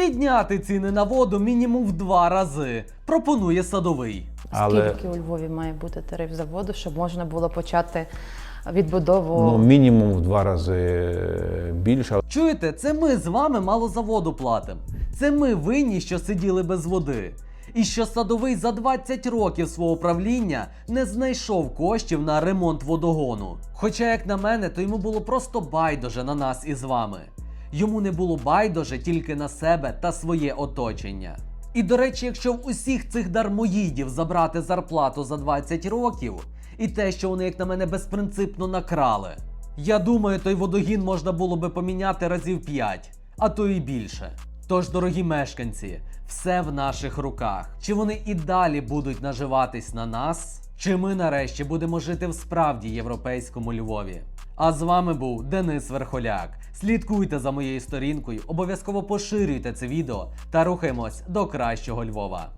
підняти ціни на воду мінімум в два рази. Пропонує садовий. Але Скільки у Львові має бути тариф за воду, щоб можна було почати відбудову? ну, мінімум в два рази більше. Чуєте, це ми з вами мало за воду платимо. Це ми винні, що сиділи без води. І що садовий за 20 років свого правління не знайшов коштів на ремонт водогону. Хоча, як на мене, то йому було просто байдуже на нас із вами. Йому не було байдуже тільки на себе та своє оточення. І до речі, якщо в усіх цих дармоїдів забрати зарплату за 20 років, і те, що вони, як на мене, безпринципно накрали, я думаю, той водогін можна було би поміняти разів 5, а то і більше. Тож, дорогі мешканці, все в наших руках. Чи вони і далі будуть наживатись на нас, чи ми нарешті будемо жити в справді європейському Львові? А з вами був Денис Верхоляк. Слідкуйте за моєю сторінкою, обов'язково поширюйте це відео та рухаємось до кращого Львова.